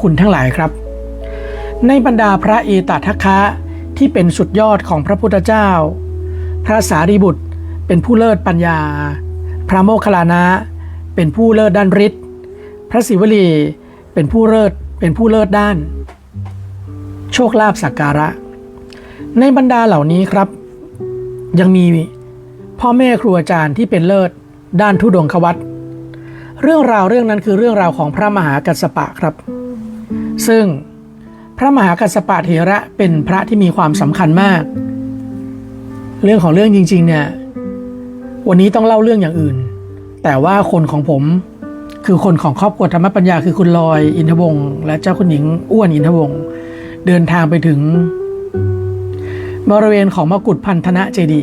คุณทั้งหลายครับ ในบรรดาพระเอตทัคคะที่เป็นสุดยอดของพระพุทธเจ้า พระสารีบุตรเป็นผู้เลิศปัญญา พระโมคคัลลานะ เป็นผู้เลิศด้านฤทธิ์ พระศิวลีเป็นผู้เลิศเป็นผู้เลิศด้าน โชคลาภสักการะ ในบรรดาเหล่านี้ครับ ยังมีพ่อแม่ครูอาจารย์ที่เป็นเลิศด้านทุดงควัตเรื่องราวเรื่องนั้นคือเรื่องราวของพระมหากัสสปะครับ ซึ่งพระมหากัสสปะเถระเป็นพระที่มีความสำคัญมาก เรื่องของเรื่องจริง ๆ เนี่ย วันนี้ต้องเล่าเรื่องอย่างอื่น แต่ว่าคนของผมคือคนของครอบครัวธรรมปัญญาคือคุณลอยอินทวงศ์และเจ้าคุณหญิงอ้วนอินทวงศ์เดินทางไปถึง บริเวณของมกุฏพันธนะเจดี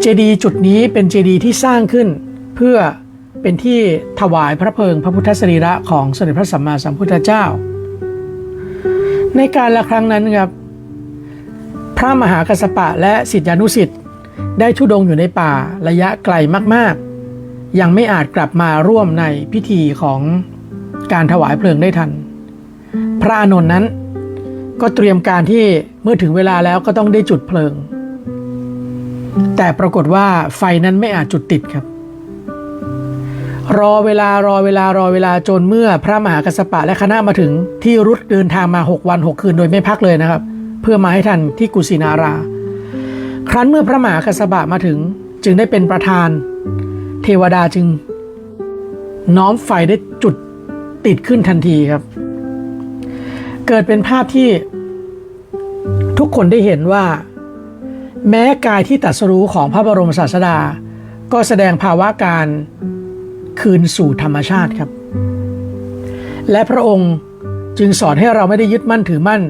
เจดีจุดนี้เป็นเจดีที่สร้างขึ้นเพื่อ เป็นที่ถวายพระเพลิงพระพุทธสรีระของสมเด็จพระสัมมาสัมพุทธเจ้า ในการละครั้งนั้นครับ พระมหากัสปะและสิทธิานุสิทธิ์ได้ทุดงอยู่ในป่าระยะไกลมากๆ ยังไม่อาจกลับมาร่วมในพิธีของการถวายเพลิงได้ทัน พระอานนท์นั้นก็เตรียมการที่เมื่อถึงเวลาแล้วก็ต้องได้จุดเพลิง แต่ปรากฏว่าไฟนั้นไม่อาจจุดติดครับ รอเวลารอเวลารอเวลาจนเมื่อพระมหากัสสปะและคณะมาถึงที่รุดเดินทางมา 6 วัน 6 คืนโดยไม่พักเลยนะครับ เพื่อมาให้ทันที่กุสินารา ครั้นเมื่อพระมหากัสสปะมาถึงจึงได้เป็นประธาน เทวดาจึง น้อมไฟได้จุดติดขึ้นทันทีครับ เกิดเป็นภาพที่ทุกคนได้เห็นว่า แม้กายที่ตรัสรู้ของพระบรมศาสดา ก็แสดงภาวะการ คืนสู่ธรรมชาติครับ และพระองค์จึงสอนให้เราไม่ได้ยึดมั่นถือมั่น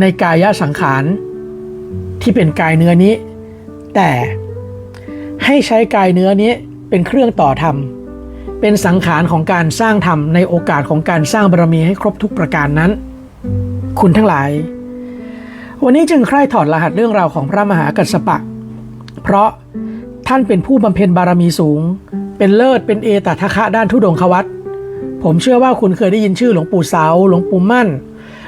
ในกายสังขาร ที่เป็นกายเนื้อนี้ แต่ให้ใช้กายเนื้อนี้เป็นเครื่องต่อธรรม เป็นสังขารของการสร้างธรรมในโอกาสของการสร้างบารมีให้ครบทุกประการนั้น คุณทั้งหลาย วันนี้จึงใคร่ถอดรหัสเรื่องราวของพระมหากัสสปะ เพราะท่านเป็นผู้บำเพ็ญบารมีสูง เป็นเลิศเป็นเอตทัคะด้านทุดงควัตผมเชื่อว่าคุณเคยได้ยินชื่อหลวงปู่เสาหลวงปู่มั่น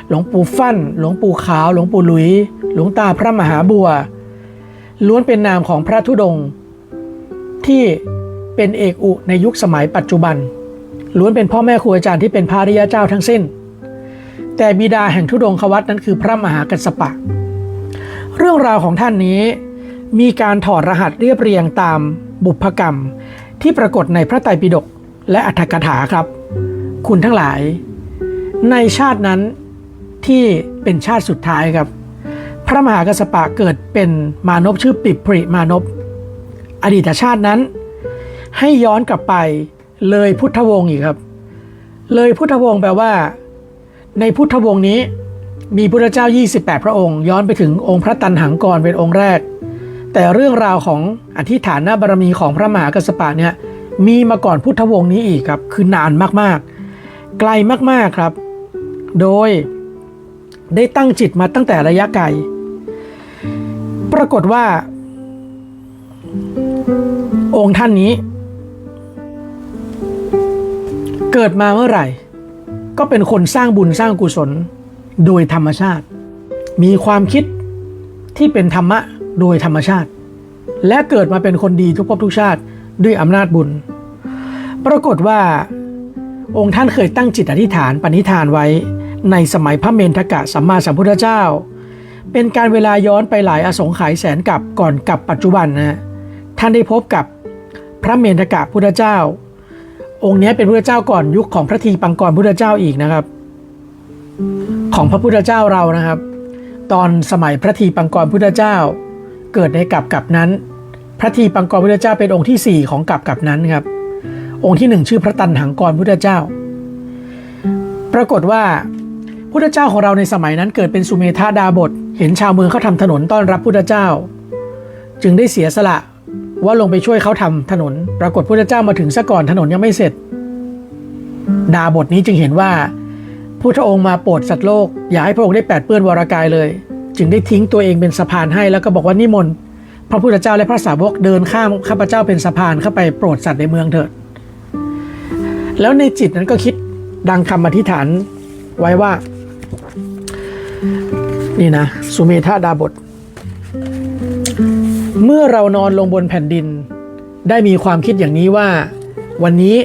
หลวงปู่ฟั่น หลวงปู่ขาว หลวงปู่หลุย หลวงตาพระมหาบัว ล้วนเป็นนามของพระธุดงที่เป็นเอกอุในยุคสมัยปัจจุบัน ล้วนเป็นพ่อแม่ครูอาจารย์ที่เป็นพระริยเจ้าทั้งสิ้น แต่บิดาแห่งทุดงควัตนั้นคือพระมหากัสปะ เรื่องราวของท่านนี้มีการถอดรหัสเรียบเรียงตามบุพกรรม ที่ปรากฏในพระไตรปิฎกและอัฏฐกถาครับ คุณทั้งหลาย ในชาตินั้นที่เป็นชาติสุดท้ายครับ พระมหากัสสปะเกิดเป็นมานพชื่อปิปริมานพอดีตชาตินั้น ให้ย้อนกลับไปเลยพุทธวงศ์อีกครับ เลยพุทธวงศ์แปลว่า ในพุทธวงศ์นี้มีพุทธเจ้า 28 พระองค์ ย้อนไปถึงองค์พระตันหังกรเป็นองค์แรก แต่เรื่องราวของอธิษฐานนาบารมีของพระมหากัสสปะเนี่ยมีมาก่อนพุทธวงศ์นี้อีกครับ คือนานมากๆ ไกลมากๆครับ โดยได้ตั้งจิตมาตั้งแต่ระยะไกล ปรากฏว่า องค์ท่านนี้ เกิดมาเมื่อไหร่ ก็เป็นคนสร้างบุญสร้างกุศล โดยธรรมชาติ มีความคิดที่เป็นธรรมะ โดยธรรมชาติ และเกิดมาเป็นคนดีทุกภพทุกชาติด้วยอำนาจบุญ ปรากฏว่าองค์ท่านเคยตั้งจิตอธิษฐานปณิธานไว้ ในสมัยพระเมนทกะสัมมาสัมพุทธเจ้า เป็นการเวลาย้อนไปหลายอสงไขยแสนกับก่อนกับปัจจุบันนะท่านได้พบกับพระเมนทกะพุทธเจ้า องค์นี้เป็นพุทธเจ้าก่อนยุคของพระทีปังกรพุทธเจ้าอีกนะครับ ของพระพุทธเจ้าเรานะครับ ตอนสมัยพระทีปังกรพุทธเจ้า เกิดในกับกับนั้น พระทีปังกรพุทธเจ้าเป็นองค์ที่ 4 ของกับกับนั้นครับ องค์ที่หนึ่งชื่อพระตันหังกรพุทธเจ้า ปรากฏว่าพุทธเจ้าของเราในสมัยนั้นเกิดเป็นสุเมธาดาบท เห็นชาวเมืองเขาทำถนนต้อนรับพุทธเจ้า จึงได้เสียสละว่าลงไปช่วยเขาทำถนน ปรากฏพุทธเจ้ามาถึงซะก่อนถนนยังไม่เสร็จ ดาบทนี้จึงเห็นว่าพุทธองค์มาโปรดสัตว์โลก อย่าให้พระองค์ได้แปดเปื้อนวรากายเลย จึงได้ทิ้งตัวเองเป็นสะพานให้แล้วก็บอกว่านิมนต์พระพุทธเจ้าและพระสาวกเดินข้ามข้าพเจ้าเป็นสะพานเข้าไปโปรดสัตว์ในเมืองเถิด แล้วในจิตนั้นก็คิดดังคำอธิษฐานไว้ว่า นี่นะ สุเมธาดาบท เมื่อเรานอนลงบนแผ่นดิน ได้มีความคิดอย่างนี้ว่า วันนี้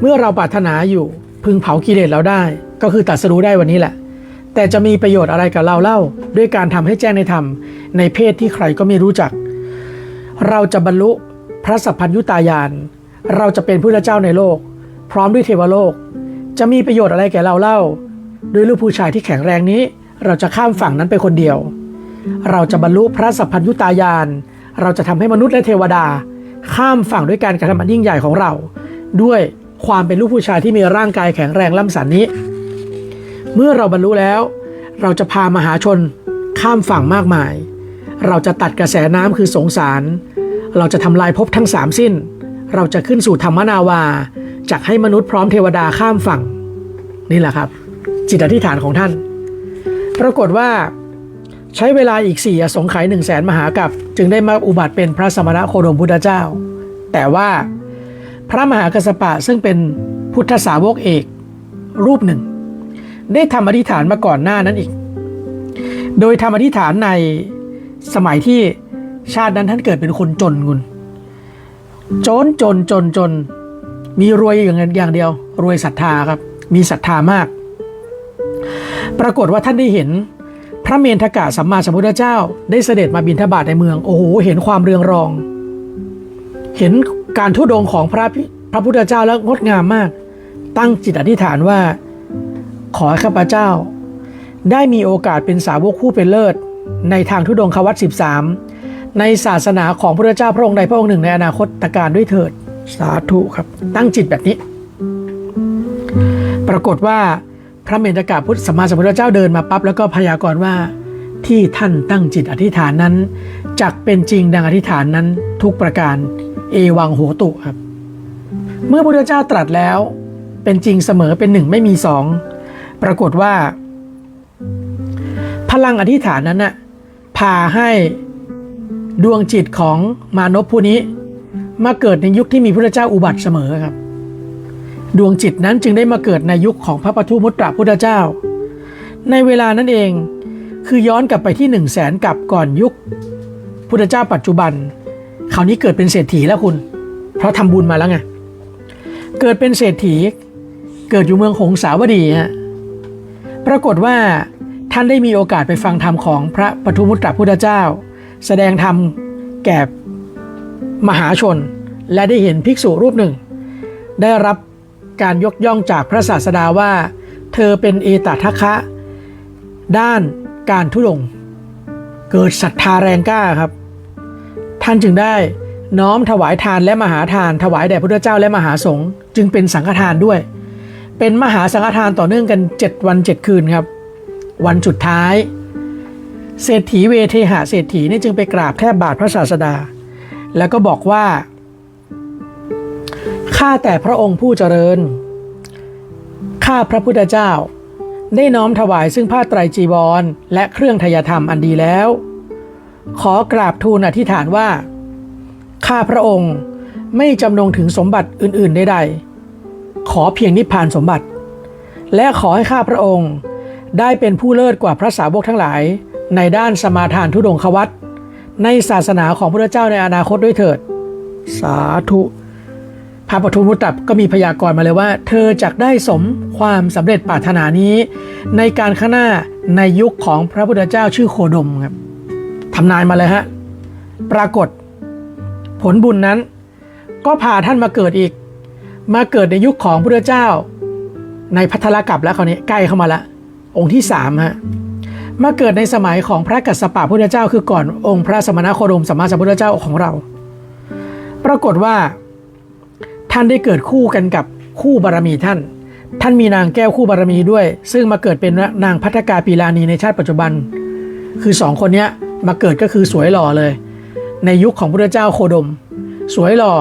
เมื่อเราปรารถนาอยู่พึงเผากิเลสเราได้ ก็คือตัดสรู้ได้วันนี้แหละ แต่จะมีประโยชน์อะไรกับเราเล่า ด้วยการทำให้แจ้งในธรรม ในเพศที่ใครก็ไม่รู้จัก เราจะบรรลุพระสัพพัญญุตายาน เราจะเป็นพระเจ้าในโลก พร้อมด้วยเทวโลก จะมีประโยชน์อะไรแก่เราเล่า ด้วยลูกผู้ชายที่แข็งแรงนี้ เราจะข้ามฝั่งนั้นไปคนเดียว เราจะบรรลุพระสัพพัญญุตายาน เราจะทำให้มนุษย์และเทวดา ข้ามฝั่งด้วยการกระทำอันยิ่งใหญ่ของเรา ด้วยความเป็นลูกผู้ชายที่มีร่างกายแข็งแรงล่ำสันนี้ เมื่อเราบรรลุแล้ว เราจะพามหาชนข้ามฝั่งมากมาย เราจะตัดกระแสน้ำคือสงสาร เราจะทำลายภพทั้งสามสิ้น เราจะขึ้นสู่ธรรมนาวาจากให้มนุษย์พร้อมเทวดาข้ามฝั่ง นี่แหละครับ จิตอธิษฐานของท่าน ปรากฏว่าใช้เวลาอีกสี่อสงไขยหนึ่งแสนมหากับจึงได้มาอุบัติเป็นพระสมณะโคดมพุทธเจ้า แต่ว่าพระมหากัสปะซึ่งเป็นพุทธสาวกเอกรูปหนึ่ง ได้ทำอธิษฐานมาก่อนหน้านั้นอีก โดยทำอธิษฐานในสมัยที่ชาตินั้นท่านเกิดเป็นคนจนกุนจนจนจนจน มีรวยอย่างอย่างเดียว รวยศรัทธาครับ มีศรัทธามาก ปรากฏว่าท่านได้เห็นพระเมนทกะสัมมาสัมพุทธเจ้า ได้เสด็จมาบิณฑบาตในเมือง โอ้โห เห็นความเรืองรอง เห็นการทุดงของพระพิพระพุทธเจ้าแล้วงดงามมาก ตั้งจิตอธิษฐานว่า ขอให้ข้าพเจ้า ได้มีโอกาสเป็นสาวกผู้เป็นเลิศ ในทางทุดงควัต13 ในศาสนาของพระเจ้าพระองค์ใดพระองค์หนึ่งในอนาคตตการด้วยเถิดสาธุครับ ตั้งจิตแบบนี้ ปรากฏว่าพระเมตกาพุทธสมมาสัมพุทธเจ้าเดินมาปั๊บแล้วก็พยากรณ์ว่าที่ท่านตั้งจิตอธิษฐานนั้นจักเป็นจริงดังอธิษฐานนั้นทุกประการเอวังโหตุครับ เมื่อพระพุทธเจ้าตรัสแล้ว เป็นจริงเสมอเป็นหนึ่งไม่มีสอง ปรากฏว่า พลังอธิษฐานนั้นน่ะพาให้ดวงจิตของมานพผู้นี้ มาเกิดในยุคที่มีพระเจ้าอุบัติเสมอครับ ดวงจิตนั้นจึงได้มาเกิดในยุคของพระปทุมุตตรพุทธเจ้า ในเวลานั้นเองคือย้อนกลับไปที่หนึ่งแสนกับก่อนยุคพุทธเจ้าปัจจุบันคราวนี้เกิดเป็นเศรษฐีแล้วคุณ เพราะทำบุญมาแล้วไงเกิดเป็นเศรษฐีเกิดอยู่เมืองหงสาวดีฮะ ปรากฏว่าท่านได้มีโอกาสไปฟังธรรมของพระปทุมุตตรพุทธเจ้า แสดงธรรมแก่มหาชน และได้เห็นภิกษุรูปหนึ่ง ได้รับการยกย่องจากพระศาสดาว่า เธอเป็นเอตทัคคะ ด้านการทุดง เกิดศรัทธาแรงกล้าครับ ท่านจึงได้น้อมถวายทานและมหาทาน ถวายแด่พระเจ้าและมหาสงฆ์จึงเป็นสังฆทานด้วย เป็นมหาสังฆทานต่อเนื่องกัน 7 วัน 7 คืนครับ วันสุดท้าย เศรษฐีเวเทหะเศรษฐีนี่จึงไปกราบแทบบาทพระศาสดา แล้วก็บอกว่าข้าแต่พระองค์ผู้เจริญข้าพระพุทธเจ้า ได้น้อมถวายซึ่งผ้าไตรจีวร และเครื่องทยธรรมอันดีแล้ว ขอกราบทูลอธิษฐานว่า ข้าพระองค์ไม่จำนงถึงสมบัติอื่นๆใดๆ ขอเพียงนิพพานสมบัติ และขอให้ข้าพระองค์ ได้เป็นผู้เลิศกว่าพระสาวกทั้งหลาย ในด้านสมาทานทุดงควัตในศาสนาของพระเจ้าในอนาคตด้วยเถิด สาธุพระปทุมมุตตับก็มีพยากรณ์มาเลยว่า เธอจักได้สมความสำเร็จปรารถนานี้ ในการข้างหน้าในยุคของพระพุทธเจ้าชื่อโคดมครับทำนายมาเลยฮะ ปรากฏ ผลบุญนั้น ก็พาท่านมาเกิดอีก มาเกิดในยุคของพระเจ้า ในพัทรกับแล้วคราวนี้ใกล้เข้ามาละ องค์ที่สามฮะมาเกิดในสมัยของพระกัสสปะพุทธเจ้า คือก่อนองค์พระสมณโคดมสัมมาสัมพุทธเจ้าของเรา ปรากฏว่าท่านได้เกิดคู่กันกับคู่บารมีท่าน ท่านมีนางแก้วคู่บารมีด้วย ซึ่งมาเกิดเป็นนางพัฒกาปีลานีในชาติปัจจุบัน คือสองคนเนี้ยมาเกิดก็คือสวยหล่อเลย ในยุคของพระเจ้าโคดม สวยหล่อ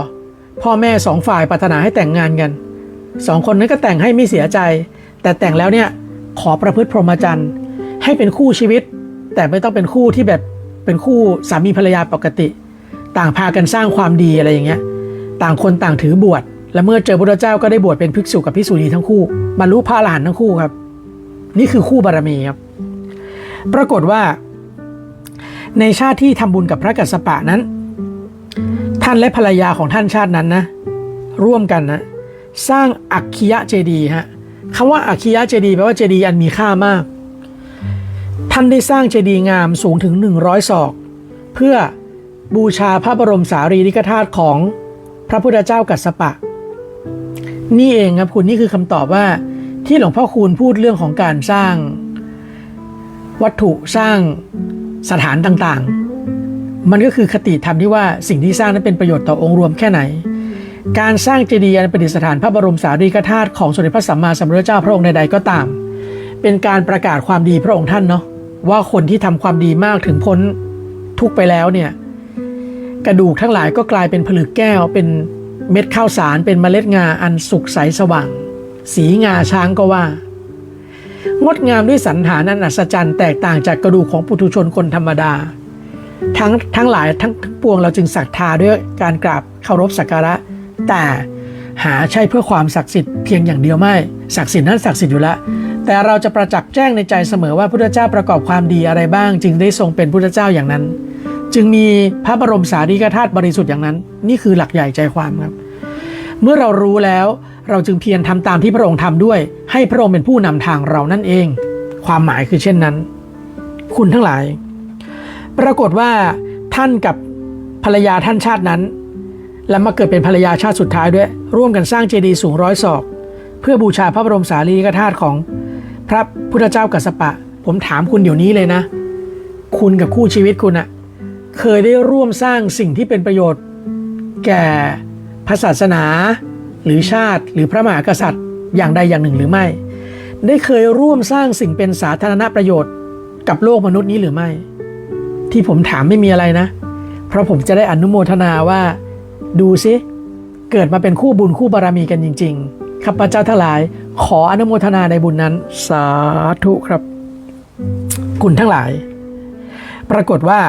พ่อแม่สองฝ่ายปรารถนาให้แต่งงานกันสองคนนั้นก็แต่งให้ไม่เสียใจ แต่แต่งแล้วเนี่ยขอประพฤติพรหมจรรย์ให้เป็นคู่ชีวิต แต่ไม่ต้องเป็นคู่ที่แบบเป็นคู่สามีภรรยาปกติ ต่างพากันสร้างความดีอะไรอย่างเงี้ยต่างคนต่างถือบวชและเมื่อเจอพระเจ้าก็ได้บวชเป็นภิกษุกับภิกษุณีทั้งคู่บรรลุพระอรหันต์ทั้งคู่ครับ นี่คือคู่บารมีครับ ปรากฏว่า ในชาติที่ทำบุญกับพระกัสสปะนั้นานและภรรยาของท่านชาตินั้นนะร่วมกันนะสร้างอักขิยะเจดีฮะคำว่าอักขิยะเจดีแปลว่าเจดีย์อันมีค่ามาก ท่านได้สร้างเจดีย์งามสูงถึง 100 ศอก เพื่อบูชาพระบรมสารีริกธาตุของพระพุทธเจ้ากัสสปะ นี่เองครับคุณนี่คือคำตอบว่าที่หลวงพ่อคูณพูดเรื่องของการสร้างวัตถุสร้างสถานต่างๆ มันก็คือคติธรรมที่ว่าสิ่งที่สร้างนั้นเป็นประโยชน์ต่อองค์รวมแค่ไหน การสร้างเจดีย์อันประดิษฐานพระบรมสารีริกธาตุของสมเด็จพระสัมมาสัมพุทธเจ้าพระองค์ใดๆก็ตาม เป็นการประกาศความดีพระองค์ท่านเนาะว่าคนที่ทำความดีมากถึงพ้นทุกข์ไปแล้วเนี่ยกระดูกทั้งหลายก็กลายเป็นผลึกแก้ว เป็นเม็ดข้าวสาร เป็นเมล็ดงาอันสุกใสสว่าง สีงาช้างก็ว่า งดงามด้วยสันฐานอันอัศจรรย์แตกต่างจากกระดูกของปุถุชนคนธรรมดา ทั้งทั้งหลายทั้งทั้งปวงเราจึงศรัทธาด้วยการกราบเคารพสักการะ แต่หาใช่เพื่อความศักดิ์สิทธิ์เพียงอย่างเดียวไม่ศักดิ์สิทธิ์นั้นศักดิ์สิทธิ์อยู่แล้วแต่เราจะประจักษ์แจ้งในใจเสมอว่าพุทธเจ้าประกอบความดีอะไรบ้าง จึงได้ทรงเป็นพุทธเจ้าอย่างนั้น จึงมีพระบรมสารีริกธาตุบริสุทธิ์อย่างนั้น นี่คือหลักใหญ่ใจความครับ เมื่อเรารู้แล้วเราจึงเพียรทำตามที่พระองค์ทำด้วย ให้พระองค์เป็นผู้นำทางเรานั่นเอง ความหมายคือเช่นนั้น คุณทั้งหลาย ปรากฏว่าท่านกับภรรยาท่านชาตินั้น และมาเกิดเป็นภรรยาชาติสุดท้ายด้วย ร่วมกันสร้างเจดีย์สูงร้อยศอก เพื่อบูชาพระบรมสารีริกธาตุของพระพุทธเจ้ากัสปะ ผมถามคุณเดี๋ยวนี้เลยนะ คุณกับคู่ชีวิตคุณอะเคยได้ร่วมสร้างสิ่งที่เป็นประโยชน์ แก่พระศาสนา หรือชาติ หรือพระมหากษัตริย์ อย่างใดอย่างหนึ่งหรือไม่ ได้เคยร่วมสร้างสิ่งเป็นสาธารณประโยชน์ กับโลกมนุษย์นี้หรือไม่ ที่ผมถามไม่มีอะไรนะ เพราะผมจะได้อนุโมทนาว่า ดูซิเกิดมาเป็นคู่บุญคู่บารมีกันจริง ๆข้าพเจ้าทั้งหลาย ขออนุโมทนาในบุญนั้น สาธุครับ คุณทั้งหลาย ปรากฏว่า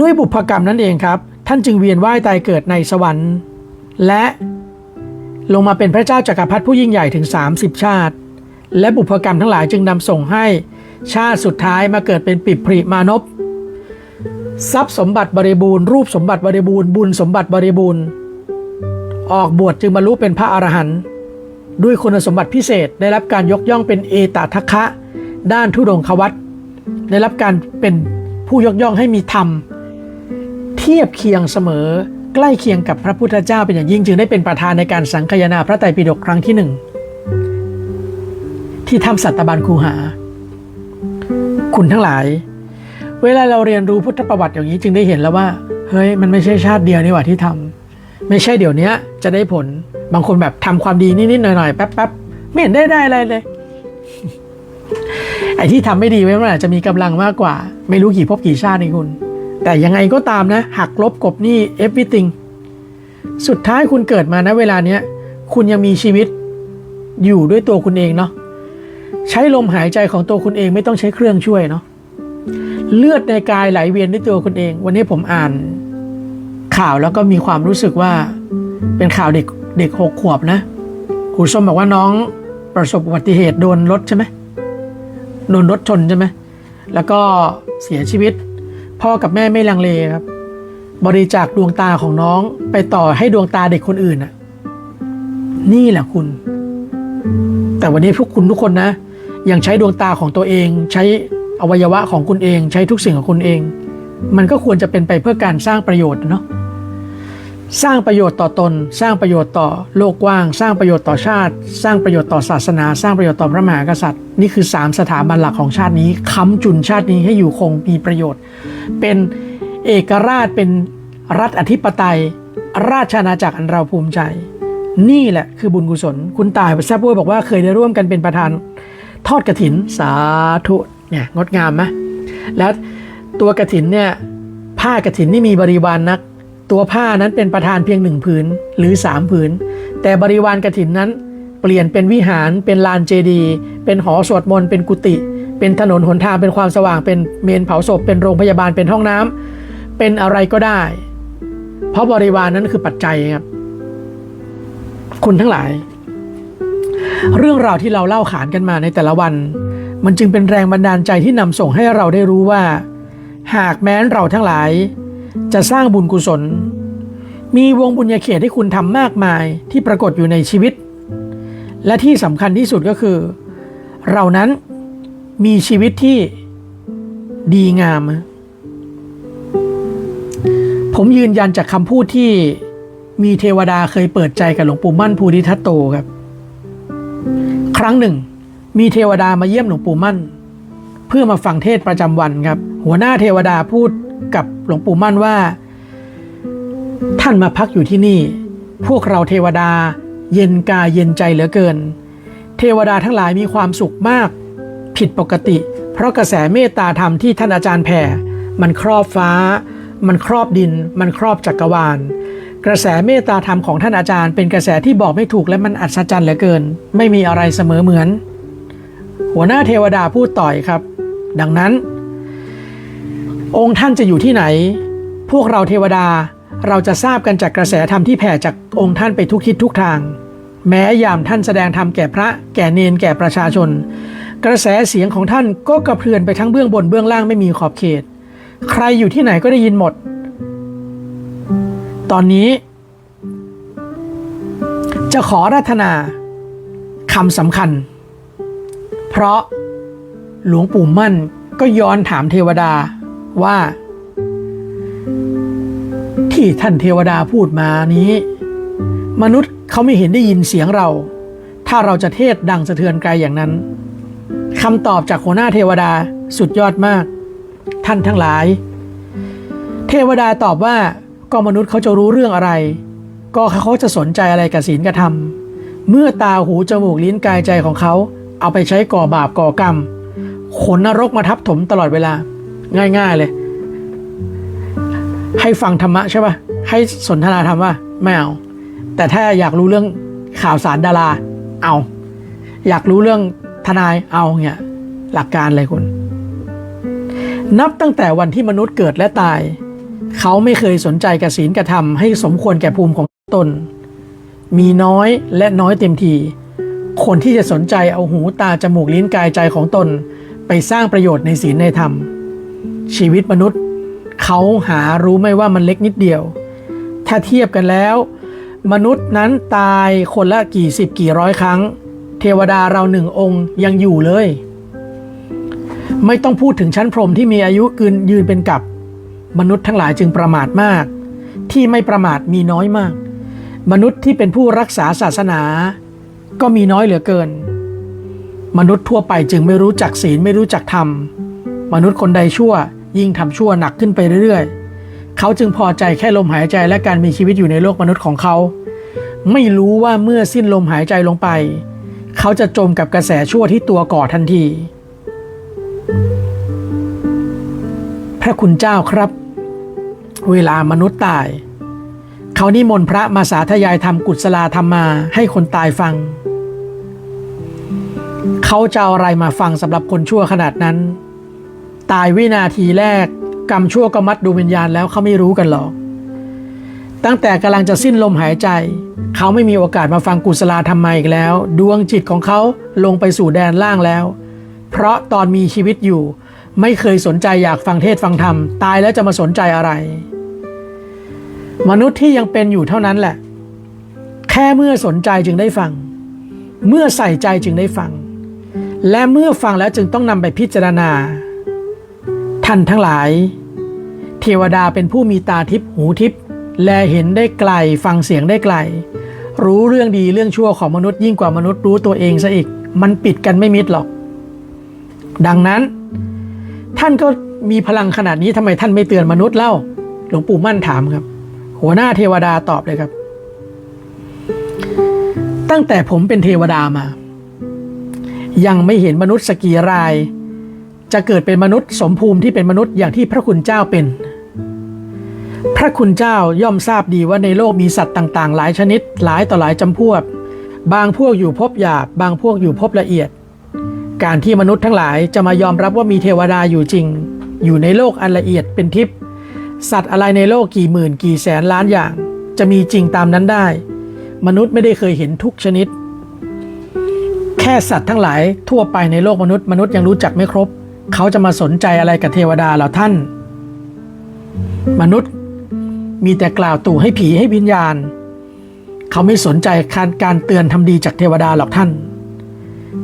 ด้วยบุพกรรมนั่นเองครับ ท่านจึงเวียนว่ายตายเกิดในสวรรค์ และลงมาเป็นพระเจ้าจากักรพรรดิผู้ยิ่งใหญ่ถึง 30 ชาติ และบุพกรรมทั้งหลายจึงนำส่งให้ชาติสุดท้ายมาเกิดเป็นปิพริมานพ ทรัพย์สมบัติบริบูรณ์รูปสมบัติบริบูรณ์บุญสมบัติบริบูรณ์ ออกบวชจึงบรรลุเป็นพระอรหันต์ด้วยคุณสมบัติพิเศษได้รับการยกย่องเป็นเอตทัคคะ ด้านทุดงควัตได้รับการเป็นผู้ยกย่องให้มีธรรม เทียบเคียงเสมอใกล้เคียงกับพระพุทธเจ้าเป็นอย่างยิ่งจึงได้เป็นประธานในการสังคายนาพระไตรปิฎกครั้งที่หนึ่งที่ทำสัตบันคูหา คุณทั้งหลาย เวลาเราเรียนรู้พุทธประวัติอย่างนี้จึงได้เห็นแล้วว่า เฮ้ยมันไม่ใช่ชาติเดียวนี่หว่าที่ทำไม่ใช่เดี๋ยวนี้จะได้ผลบางคนแบบทำความดีนิดๆหน่อยๆแป๊บๆไม่เห็นได้ได้อะไรเลยไอ้ที่ทำไม่ดีไว้มันอาจจะมีกำลังมากกว่า ไม่รู้กี่ภพกี่ชาตินี่คุณ แต่ยังไงก็ตามนะ หักลบกบหนี้ everything สุดท้ายคุณเกิดมานะเวลาเนี้ยคุณยังมีชีวิตอยู่ด้วยตัวคุณเองเนาะใช้ลมหายใจของตัวคุณเองไม่ต้องใช้เครื่องช่วยเนาะ เลือดในกายไหลเวียนด้วยตัวคุณเอง วันนี้ผมอ่าน ข่าวแล้วก็มีความรู้สึกว่า เป็นข่าวเด็กเด็กหกขวบนะครูส้มบอกว่าน้องประสบอุบัติเหตุโดนรถใช่ไหมโดนรถชนใช่ไหมแล้วก็เสียชีวิต พ่อกับแม่ไม่ลังเลครับ บริจาคดวงตาของน้องไปต่อให้ดวงตาเด็กคนอื่นน่ะ นี่แหละคุณ แต่วันนี้พวกคุณทุกคนนะ ยังใช้ดวงตาของตัวเองใช้ อวัยวะของคุณเองใช้ทุกสิ่งของคุณเอง มันก็ควรจะเป็นไปเพื่อการสร้างประโยชน์เนาะสร้างประโยชน์ต่อตน สร้างประโยชน์ต่อโลกกว้าง สร้างประโยชน์ต่อชาติ สร้างประโยชน์ต่อศาสนา สร้างประโยชน์ต่อพระมหากษัตริย์ นี่คือ 3 สถาบันหลักของชาตินี้ค้ำจุนชาตินี้ให้อยู่คงมีประโยชน์ เป็นเอกราชเป็นรัฐอธิปไตย ราชอาณาจักรอันเราภูมิใจ นี่แหละคือบุญกุศล คุณตายแซบวยบอกว่าเคยได้ร่วมกันเป็นประธาน ทอดกระถินสาธุ เนี่ยงดงามไหมแล้วตัวกระถินเนี่ยผ้ากระถินนี่มีบริวารนนัก ตัวผ้านั้นเป็นประธานเพียงหนึ่งผืนหรือสามผืน แต่บริวารกระถินนั้น เปลี่ยนเป็นวิหารเป็นลานเจดีย์เป็นหอสวดมนต์เป็นกุฏิเป็นถนนหนทางเป็นความสว่างเป็นเมนเผาศพ เป็นโรงพยาบาลเป็นห้องน้ำเป็นอะไรก็ได้ เพราะบริวารนั้นคือปัจจัยครับคุณทั้งหลาย เรื่องราวที่เราเล่าขานกันมาในแต่ละวัน มันจึงเป็นแรงบันดาลใจที่นำส่งให้เราได้รู้ว่า หากแม้นเราทั้งหลาย จะสร้างบุญกุศล มีวงบุญญาเขตให้คุณทำมากมายที่ปรากฏอยู่ในชีวิต และที่สำคัญที่สุดก็คือ เรานั้นมีชีวิตที่ดีงาม ผมยืนยันจากคำพูดที่มีเทวดาเคยเปิดใจกับหลวงปู่มั่นภูริทัตโตครับ ครั้งหนึ่ง มีเทวดามาเยี่ยมหลวงปู่มั่น เพื่อมาฟังเทศประจำวันครับ หัวหน้าเทวดาพูดกับหลวงปู่มั่นว่า ท่านมาพักอยู่ที่นี่ พวกเราเทวดาเย็นกายเย็นใจเหลือเกิน เทวดาทั้งหลายมีความสุขมาก ผิดปกติ เพราะกระแสเมตตาธรรมที่ท่านอาจารย์แผ่ มันครอบฟ้า มันครอบดิน มันครอบจักรวาลกระแสเมตตาธรรมของท่านอาจารย์เป็นกระแสที่บอกไม่ถูกและมันอัศจรรย์เหลือเกิน ไม่มีอะไรเสมอเหมือน หัวหน้าเทวดาพูดต่อยครับ ดังนั้น องค์ท่านจะอยู่ที่ไหน พวกเราเทวดาเราจะทราบกันจากกระแสธรรมที่แผ่จากองค์ท่านไปทุกทิศทุกทาง แม้ยามท่านแสดงธรรมแก่พระ แก่เนนแก่ประชาชน กระแสเสียงของท่านก็กระเพื่อนไปทั้งเบื้องบนเบื้องล่างไม่มีขอบเขต ใครอยู่ที่ไหนก็ได้ยินหมด ตอนนี้ จะขอรัตนาคำสำคัญ เพราะหลวงปู่มั่นก็ย้อนถามเทวดาว่า ที่ท่านเทวดาพูดมานี้ มนุษย์เขาไม่เห็นได้ยินเสียงเรา ถ้าเราจะเทศดังสะเทือนไกลอย่างนั้นคำตอบจากหัวหน้าเทวดาสุดยอดมาก ท่านทั้งหลาย เทวดาตอบว่าก็มนุษย์เขาจะรู้เรื่องอะไร ก็เขาจะสนใจอะไรกับศีลกับธรรมเมื่อตาหูจมูกลิ้นกายใจของเขา เอาไปใช้ก่อบาปก่อกรรม ขนนรกมาทับถมตลอดเวลา ง่าย ๆเลย ให้ฟังธรรมะใช่ปะให้สนทนาธรรมว่าไม่เอา แต่ถ้าอยากรู้เรื่องข่าวสารดารา เอา อยากรู้เรื่องทนายเอาเนี่ยหลักการเลยคุณ นับตั้งแต่วันที่มนุษย์เกิดและตาย เขาไม่เคยสนใจกับศีลกับธรรมให้สมควรแก่ภูมิของตน มีน้อยและน้อยเต็มที คนที่จะสนใจเอาหูตาจมูกลิ้นกายใจของตน ไปสร้างประโยชน์ในศีลในธรรม ชีวิตมนุษย์ เขาหารู้ไม่ว่ามันเล็กนิดเดียว ถ้าเทียบกันแล้ว มนุษย์นั้นตายคนละกี่สิบกี่ร้อยครั้ง เทวดาเราหนึ่งองค์ยังอยู่เลย ไม่ต้องพูดถึงชั้นพรหมที่มีอายุยืนยืนเป็นกับ มนุษย์ทั้งหลายจึงประมาทมาก ที่ไม่ประมาทมีน้อยมาก มนุษย์ที่เป็นผู้รักษาศาสนา ก็มีน้อยเหลือเกิน มนุษย์ทั่วไปจึงไม่รู้จักศีลไม่รู้จักธรรม มนุษย์คนใดชั่ว ยิ่งทำชั่วหนักขึ้นไปเรื่อยๆ เขาจึงพอใจแค่ลมหายใจและการมีชีวิตอยู่ในโลกมนุษย์ของเขา ไม่รู้ว่าเมื่อสิ้นลมหายใจลงไป เขาจะจมกับกระแสชั่วที่ตัวก่อทันที พระคุณเจ้าครับ เวลามนุษย์ตายเขานิมนต์พระมาสาธยายธรรมกุศลาธรรมมาให้คนตายฟัง เขาจะเอาอะไรมาฟังสำหรับคนชั่วขนาดนั้น ตายวินาทีแรก กรรมชั่วก็มัดดูวิญญาณแล้วเขาไม่รู้กันหรอก ตั้งแต่กำลังจะสิ้นลมหายใจ เขาไม่มีโอกาสมาฟังกุศลาธรรมอีกแล้ว ดวงจิตของเขาลงไปสู่แดนล่างแล้ว เพราะตอนมีชีวิตอยู่ ไม่เคยสนใจอยากฟังเทศฟังธรรม ตายแล้วจะมาสนใจอะไร มนุษย์ที่ยังเป็นอยู่เท่านั้นแหละ แค่เมื่อสนใจจึงได้ฟัง เมื่อใส่ใจจึงได้ฟัง และเมื่อฟังแล้วจึงต้องนำไปพิจารณา ท่านทั้งหลาย เทวดาเป็นผู้มีตาทิพหูทิพแลเห็นได้ไกลฟังเสียงได้ไกล รู้เรื่องดีเรื่องชั่วของมนุษย์ยิ่งกว่ามนุษย์รู้ตัวเองซะอีก มันปิดกันไม่มิดหรอก ดังนั้น ท่านก็มีพลังขนาดนี้ทำไมท่านไม่เตือนมนุษย์เล่า หลวงปู่มั่นถามครับ หัวหน้าเทวดาตอบเลยครับ ตั้งแต่ผมเป็นเทวดามา ยังไม่เห็นมนุษย์สกีราย จะเกิดเป็นมนุษย์สมภูมิที่เป็นมนุษย์อย่างที่พระคุณเจ้าเป็น พระคุณเจ้าย่อมทราบดีว่าในโลกมีสัตว์ต่าง ๆ หลายชนิด หลายต่อหลายจำพวก บางพวกอยู่ภพหยาบ บางพวกอยู่ภพละเอียด การที่มนุษย์ทั้งหลายจะมายอมรับว่ามีเทวดาอยู่จริง อยู่ในโลกอันละเอียดเป็นทิพย์สัตว์อะไรในโลกกี่หมื่นกี่แสนล้านอย่าง จะมีจริงตามนั้นได้ มนุษย์ไม่ได้เคยเห็นทุกชนิด ค่สัตว์ทั้งหลายทั่วไปในโลกมนุษย์มนุษย์ยังรู้จักไม่ครบ เขาจะมาสนใจอะไรกับเทวดาเหรอท่าน มนุษย์มีแต่กล่าวตู่ให้ผีให้วิญญาณ เขาไม่สนใจการการเตือนทำดีจากเทวดาหรอกท่าน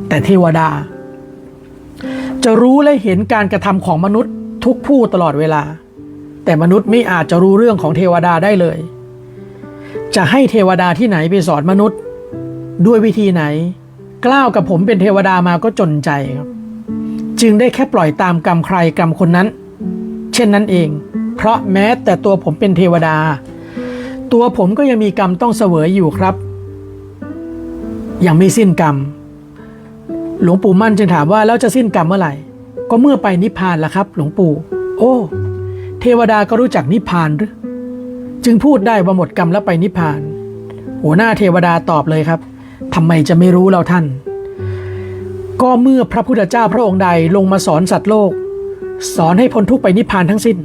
แต่เทวดา จะรู้และเห็นการกระทำของมนุษย์ทุกผู้ตลอดเวลา แต่มนุษย์ไม่อาจจะรู้เรื่องของเทวดาได้เลย จะให้เทวดาที่ไหนไปสอนมนุษย์ ด้วยวิธีไหน กล้าวกับผมเป็นเทวดามาก็จนใจครับ จึงได้แค่ปล่อยตามกรรมใครกรรมคนนั้น เช่นนั้นเอง เพราะแม้แต่ตัวผมเป็นเทวดา ตัวผมก็ยังมีกรรมต้องเสวยอยู่ครับ ยังไม่สิ้นกรรม หลวงปู่มั่นจึงถามว่าแล้วจะสิ้นกรรมเมื่อไหร่ ก็เมื่อไปนิพพานละครับ หลวงปู่ โอ้ เทวดาก็รู้จักนิพพานหรือจึงพูดได้ว่าหมดกรรมแล้วไปนิพพานหัวหน้าเทวดาตอบเลยครับ ทำไมจะไม่รู้เราท่าน ก็เมื่อพระพุทธเจ้าพระองค์ใดลงมาสอนสัตว์โลก สอนให้พ้นทุกไปนิพพานทั้งสิ้น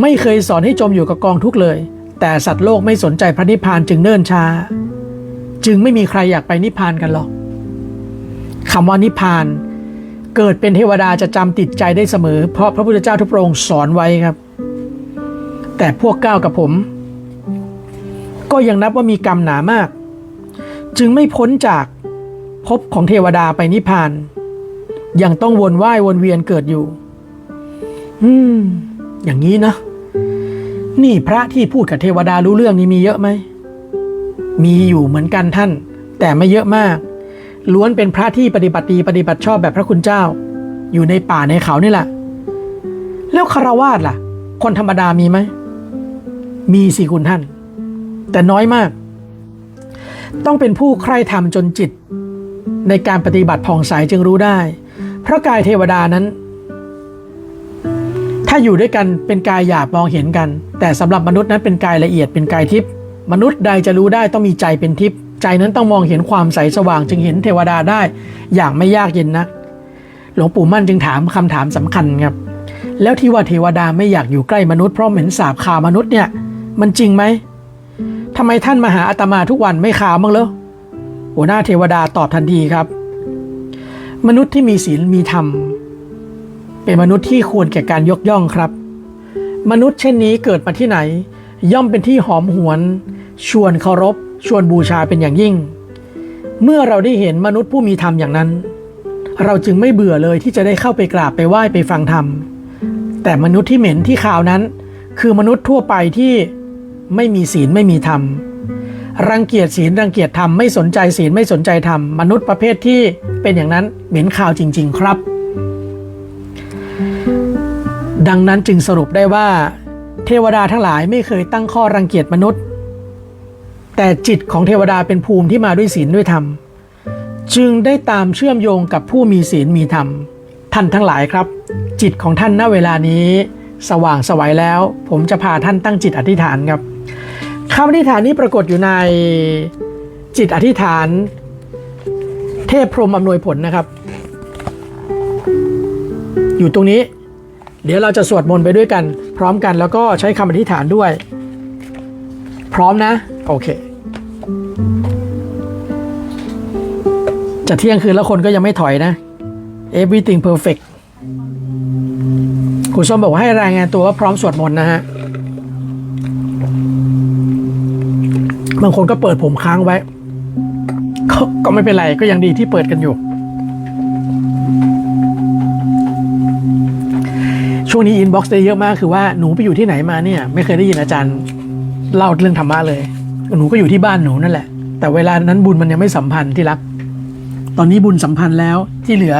ไม่เคยสอนให้จมอยู่กับกองทุกเลย แต่สัตว์โลกไม่สนใจพระนิพพานจึงเนิ่นช้า จึงไม่มีใครอยากไปนิพพานกันหรอกคำว่านิพพานเกิดเป็นเทวดาจะจำติดใจได้เสมอ เพราะพระพุทธเจ้าทุกพระองค์สอนไว้ครับ แต่พวกก้าวกับผม ก็ยังนับว่ามีกรรมหนามาก จึงไม่พ้นจากภพของเทวดาไปนิพพาน ยังต้องวนว่ายวนเวียนเกิดอยู่ อืม อย่างนี้นะ นี่พระที่พูดกับเทวดารู้เรื่องนี้มีเยอะไหม มีอยู่เหมือนกันท่าน แต่ไม่เยอะมาก ล้วนเป็นพระที่ปฏิบัติดีปฏิบัติชอบแบบพระคุณเจ้า อยู่ในป่าในเขานี่แหละ แล้วคารวาสล่ะ คนธรรมดามีไหม มีสิคุณท่าน แต่น้อยมาก ต้องเป็นผู้ใคร่ธรรมจนจิต ในการปฏิบัติผ่องใสจึงรู้ได้ เพราะกายเทวดานั้น ถ้าอยู่ด้วยกันเป็นกายหยาบมองเห็นกัน แต่สำหรับมนุษย์นั้นเป็นกายละเอียดเป็นกายทิพย์มนุษย์ใดจะรู้ได้ต้องมีใจเป็นทิพย์ใจนั้นต้องมองเห็นความใสสว่างจึงเห็นเทวดาได้ อย่างไม่ยากเย็นนักหลวงปู่มั่นจึงถามคำถามสำคัญครับ แล้วที่ว่าเทวดาไม่อยากอยู่ใกล้มนุษย์เพราะเหม็นสาบข่าวมนุษย์เนี่ย มันจริงไหม ทำไมท่านมาหาอาตมาทุกวันไม่ข่าวมั้งเหรอหัวหน้าเทวดาตอบทันทีครับ มนุษย์ที่มีศีลมีธรรม เป็นมนุษย์ที่ควรแก่การยกย่องครับ มนุษย์เช่นนี้เกิดมาที่ไหน ย่อมเป็นที่หอมหวน ชวนเคารพ ชวนบูชาเป็นอย่างยิ่ง เมื่อเราได้เห็นมนุษย์ผู้มีธรรมอย่างนั้น เราจึงไม่เบื่อเลยที่จะได้เข้าไปกราบไปไหว้ไปฟังธรรมแต่มนุษย์ที่เหม็นที่ข่าวนั้น คือมนุษย์ทั่วไปที่ ไม่มีศีลไม่มีธรรม รังเกียจศีลรังเกียจธรรมไม่สนใจศีลไม่สนใจธรรมมนุษย์ประเภทที่เป็นอย่างนั้นเหม็นข่าวจริง ๆ ครับ ดังนั้นจึงสรุปได้ว่า เทวดาทั้งหลายไม่เคยตั้งข้อรังเกียจมนุษย์ แต่จิตของเทวดาเป็นภูมิที่มาด้วยศีลด้วยธรรม จึงได้ตามเชื่อมโยงกับผู้มีศีลมีธรรม ท่านทั้งหลายครับ จิตของท่านณเวลานี้สว่างสวัยแล้ว ผมจะพาท่านตั้งจิตอธิษฐานครับ คำอธิษฐานนี้ปรากฏอยู่ในจิตอธิษฐาน เทพพรหมอำนวยผลนะครับ อยู่ตรงนี้ เดี๋ยวเราจะสวดมนต์ไปด้วยกัน พร้อมกันแล้วก็ใช้คำอธิษฐานด้วย พร้อมนะ โอเค จะเที่ยงคืนแล้วคนก็ยังไม่ถอยนะ everything perfect คุณส้มบอกว่าให้รายงานตัวว่าพร้อมสวดมนต์นะฮะ บางคนก็เปิดผมค้างไว้ ก็ก็ไม่เป็นไรก็ยังดีที่เปิดกันอยู่ ช่วงนี้อินบ็อกซ์ได้เยอะมากคือว่าหนูไปอยู่ที่ไหนมาเนี่ย ไม่เคยได้ยินอาจารย์เล่าเรื่องธรรมะเลย หนูก็อยู่ที่บ้านหนูนั่นแหละ แต่เวลานั้นบุญมันยังไม่สัมพันธ์ที่รัก ตอนนี้บุญสัมพันธ์แล้วที่เหลือ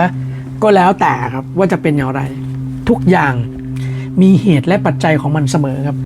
ก็แล้วแต่ครับว่าจะเป็นอย่างไร ทุกอย่างมีเหตุและปัจจัยของมันเสมอครับ